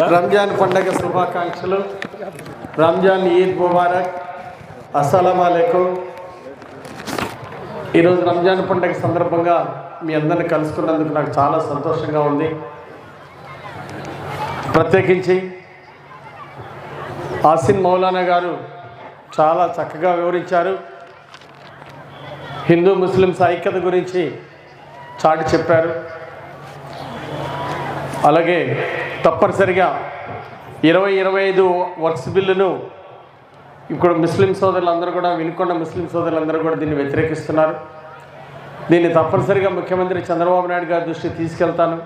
రంజాన్ పండగ శుభాకాంక్షలు. రంజాన్ ఈద్ ముబారక్. అస్సలం అలైకుం ఈరోజు రంజాన్ పండగ సందర్భంగా మీ అందరిని కలుసుకున్నందుకు నాకు చాలా సంతోషంగా ఉంది. ప్రత్యేకించి ఆసిన్ మౌలానా గారు చాలా చక్కగా వివరించారు. హిందూ ముస్లిం ఐక్యత గురించి చాటి చెప్పారు. అలాగే తప్పనిసరిగా ఇరవై ఇరవై ఐదు వర్క్స్ బిల్లును ఇప్పుడు ముస్లిం సోదరులందరూ కూడా వినుకున్న ముస్లిం సోదరులందరూ కూడా దీన్ని వ్యతిరేకిస్తున్నారు. దీన్ని తప్పనిసరిగా ముఖ్యమంత్రి చంద్రబాబు నాయుడు గారి దృష్టికి తీసుకెళ్తాను.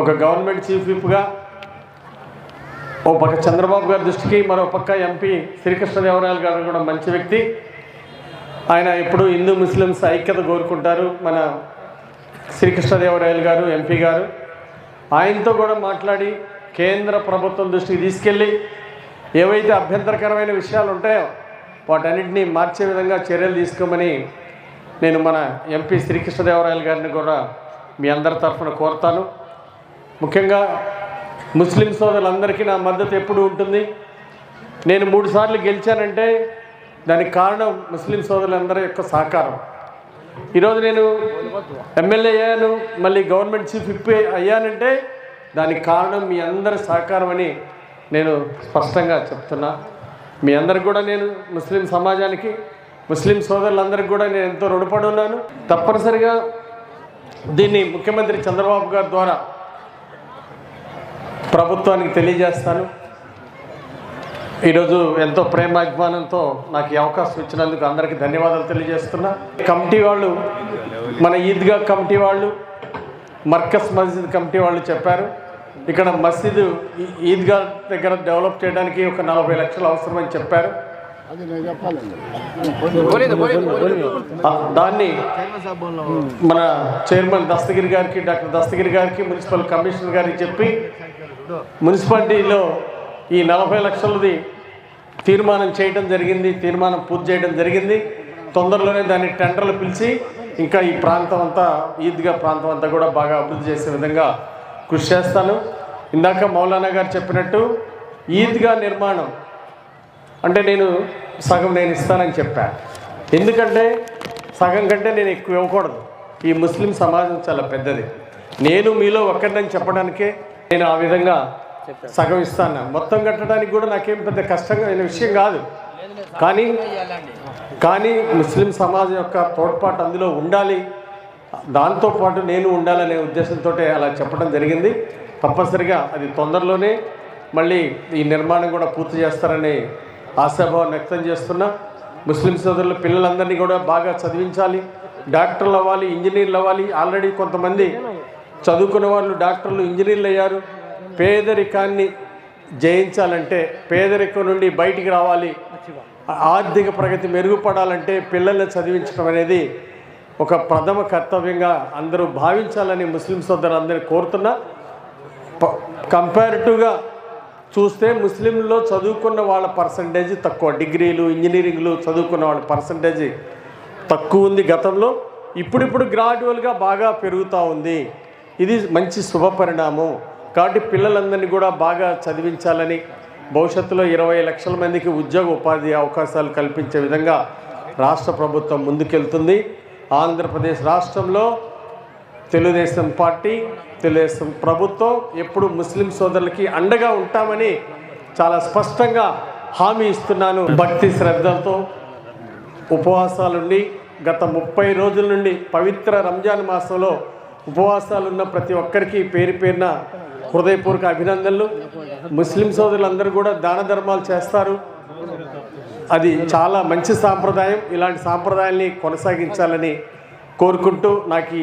ఒక గవర్నమెంట్ చీఫ్ విప్గా ఓ పక్క చంద్రబాబు గారి దృష్టికి మరో పక్క ఎంపీ శ్రీకృష్ణదేవరాయలు గారు కూడా మంచి వ్యక్తి. ఆయన ఎప్పుడు హిందూ ముస్లిమ్స్ ఐక్యత కోరుకుంటారు. మన శ్రీకృష్ణదేవరాయలు గారు ఎంపీ గారు. ఆయనతో కూడా మాట్లాడి కేంద్ర ప్రభుత్వం దృష్టికి తీసుకెళ్ళి ఏవైతే అభ్యంతరకరమైన విషయాలు ఉంటాయో వాటన్నిటినీ మార్చే విధంగా చర్యలు తీసుకోమని నేను మన ఎంపీ శ్రీకృష్ణదేవరాయలు గారిని కూడా మీ అందరి తరఫున కోరుతాను. ముఖ్యంగా ముస్లిం సోదరులందరికీ నా మద్దతు ఎప్పుడు ఉంటుంది. నేను మూడుసార్లు గెలిచానంటే దానికి కారణం ముస్లిం సోదరులందరి యొక్క సహకారం. ఈరోజు నేను ఎమ్మెల్యే అయ్యాను మళ్ళీ గవర్నమెంట్ చీఫ్ విప్ అయ్యానంటే దానికి కారణం మీ అందరి సహకారం అని నేను స్పష్టంగా చెప్తున్నా. మీ అందరికి కూడా నేను ముస్లిం సమాజానికి ముస్లిం సోదరులందరికీ కూడా నేను ఎంతో రుణపడి ఉన్నాను. తప్పనిసరిగా దీన్ని ముఖ్యమంత్రి చంద్రబాబు గారి ద్వారా ప్రభుత్వానికి తెలియజేస్తాను. ఈరోజు ఎంతో ప్రేమాభిమానంతో నాకు ఈ అవకాశం ఇచ్చినందుకు అందరికీ ధన్యవాదాలు తెలియజేస్తున్నా. కమిటీ వాళ్ళు మన ఈద్గా కమిటీ వాళ్ళు మర్కస్ మస్జిద్ కమిటీ వాళ్ళు చెప్పారు ఇక్కడ మసీదు ఈద్గా దగ్గర డెవలప్ చేయడానికి ఒక నలభై లక్షలు అవసరమని చెప్పారు. దాన్ని మన చైర్మన్ దస్తగిరి గారికి డాక్టర్ దస్తగిరి గారికి మున్సిపల్ కమిషనర్ గారికి చెప్పి మున్సిపాలిటీలో ఈ నలభై లక్షలది తీర్మానం చేయడం జరిగింది తీర్మానం పూర్తి చేయడం జరిగింది. తొందరలోనే దాన్ని టెండర్లు పిలిచి ఇంకా ఈ ప్రాంతం అంతా ఈద్గా ప్రాంతం అంతా కూడా బాగా అభివృద్ధి చేసే విధంగా కృషి చేస్తాను. ఇందాక మౌలానా గారు చెప్పినట్టు ఈద్గా నిర్మాణం అంటే నేను సగం నేను ఇస్తానని చెప్పాను ఎందుకంటే సగం కంటే నేను ఎక్కువ ఇవ్వకూడదు. ఈ ముస్లిం సమాజం చాలా పెద్దది. నేను మీలో ఒక్కరిని చెప్పడానికే నేను ఆ విధంగా సగం ఇస్తాను. మొత్తం కట్టడానికి కూడా నాకేం పెద్ద కష్టంగా అయిన విషయం కాదు. కానీ కానీ ముస్లిం సమాజం యొక్క తోడ్పాటు అందులో ఉండాలి. దాంతోపాటు నేను ఉండాలనే ఉద్దేశంతో అలా చెప్పడం జరిగింది. తప్పనిసరిగా అది తొందరలోనే మళ్ళీ ఈ నిర్మాణం కూడా పూర్తి చేస్తారని ఆశాభావం వ్యక్తం చేస్తున్నా. ముస్లిం సోదరుల పిల్లలందరినీ కూడా బాగా చదివించాలి. డాక్టర్లు అవ్వాలి ఇంజనీర్లు అవ్వాలి. ఆల్రెడీ కొంతమంది చదువుకున్న వాళ్ళు డాక్టర్లు ఇంజనీర్లు అయ్యారు. పేదరికాన్ని జయించాలంటే పేదరికం నుండి బయటికి రావాలి ఆర్థిక ప్రగతి మెరుగుపడాలంటే పిల్లల్ని చదివించడం అనేది ఒక ప్రథమ కర్తవ్యంగా అందరూ భావించాలని ముస్లిం సోదరులందరినీ కోరుతున్నా. కంపారిటివ్గా చూస్తే ముస్లింలో చదువుకున్న వాళ్ళ పర్సంటేజ్ తక్కువ. డిగ్రీలు ఇంజనీరింగ్లు చదువుకున్న వాళ్ళ పర్సంటేజ్ తక్కువ ఉంది గతంలో. ఇప్పుడిప్పుడు గ్రాడ్యువల్గా బాగా పెరుగుతూ ఉంది. ఇది మంచి శుభ పరిణామం కాబట్టి పిల్లలందరినీ కూడా బాగా చదివించాలని భవిష్యత్తులో ఇరవై లక్షల మందికి ఉద్యోగ ఉపాధి అవకాశాలు కల్పించే విధంగా రాష్ట్ర ప్రభుత్వం ముందుకెళ్తుంది. ఆంధ్రప్రదేశ్ రాష్ట్రంలో తెలుగుదేశం పార్టీ తెలుగుదేశం ప్రభుత్వం ఎప్పుడు ముస్లిం సోదరులకి అండగా ఉంటామని చాలా స్పష్టంగా హామీ ఇస్తున్నాను. భక్తి శ్రద్ధలతో ఉపవాసాలుండి గత ముప్పై రోజుల నుండి పవిత్ర రంజాన్ మాసంలో ఉపవాసాలున్న ప్రతి ఒక్కరికి పేరు పేరున హృదయపూర్వక అభినందనలు. ముస్లిం సోదరులందరూ కూడా దాన ధర్మాలు చేస్తారు. అది చాలా మంచి సాంప్రదాయం. ఇలాంటి సాంప్రదాయాల్ని కొనసాగించాలని కోరుకుంటూ నాకు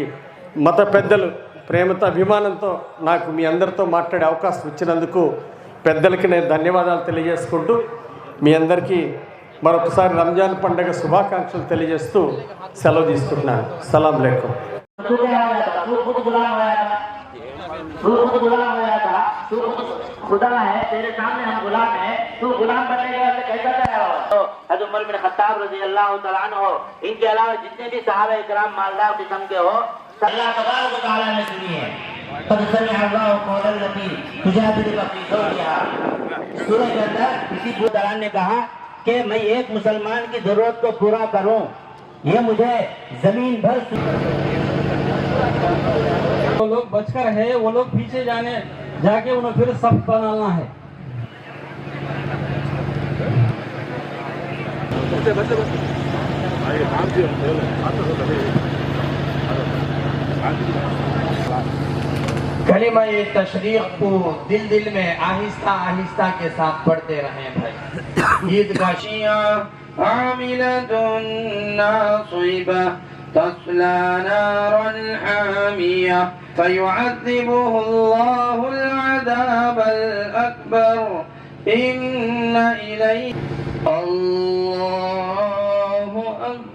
మత పెద్దలు ప్రేమతో అభిమానంతో నాకు మీ అందరితో మాట్లాడే అవకాశం ఇచ్చినందుకు పెద్దలకి నేను ధన్యవాదాలు తెలియజేసుకుంటూ మీ అందరికీ మరొకసారి రంజాన్ పండుగ శుభాకాంక్షలు తెలియజేస్తూ సెలవు తీసుకుంటున్నాను. సలాం లేకం تو غلام بننے کے واسطے کیسا تیار ہو حضرت عمر بن خطاب رضی اللہ تعالیٰ عنہ ہو ان کے علاوہ جتنے بھی صحابہ اکرام، مالدار قسم کے ہو اللہ تبارک و تعالیٰ نے سنی ہے قد سمع اللہ قول النبی تجادل بقی زوجها سورہ کے اندر اسی بودران نے کہا کہ میں ایک مسلمان کی ضرورت کو پورا کروں۔ یہ مجھے زمین بھر وہ لوگ بچ کر ہے، وہ لوگ پیچھے جانے، جا کے انہوں پھر سب بنانا ہے۔ जाने जाके उन्हें फिर सब बनाना है कलिमा ये तशरीक को दिल दिल में आहिस्ता आहिस्ता के साथ पढ़ते रहे भाई ईद का शिया आमिलतुन नासिबा تصلى نارا حامية فيعذبه الله العذاب الأكبر إن إليه الله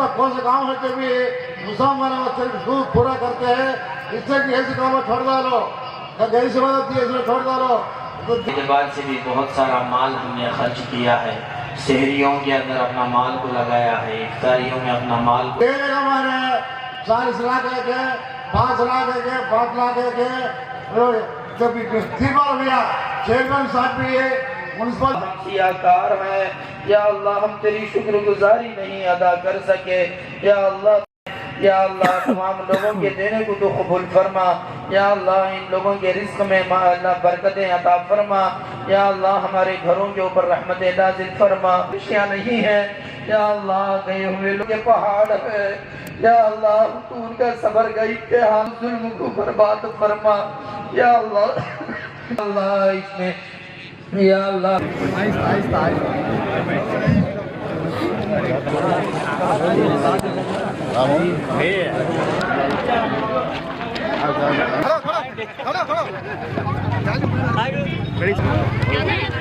کا کھول گاؤں ہے کہ بھی مسلمان صرف دودھ پورا کرتے ہیں اس سے کہ ایسے کام چھوڑ ڈالو۔ گیس عبادت کی میں چھوڑ ڈالو۔ اعتبار سے بھی بہت سارا مال ہم نے خرچ کیا ہے۔ شہریوں کے اندر اپنا مال کو لگایا ہے افطاریوں میں اپنا مال کو چالیس لاکھ ایک ہے پانچ لاکھ ایک ہے پانچ لاکھ ایک ہے جب تین بار ہو گیا چیئرمین صاحب بھی ہے منصب کار ہیں یا اللہ ہم تیری شکر گزاری نہیں ادا کر سکے۔ یا اللہ یا اللہ تمام لوگوں کے دینے کو تو قبول فرما۔ یا اللہ ان لوگوں کے رزق میں ما اللہ برکتیں عطا فرما۔ یا اللہ ہمارے گھروں کے اوپر رحمت نازل فرما۔ خوشیاں نہیں ہیں۔ یا اللہ گئے ہوئے لوگ پہاڑ ہے۔ یا اللہ تو ان کا صبر کا امتحان ظلم کو برباد فرما۔ یا اللہ اللہ اس میں Ya Allah. on, come on, come on. Come on, come on.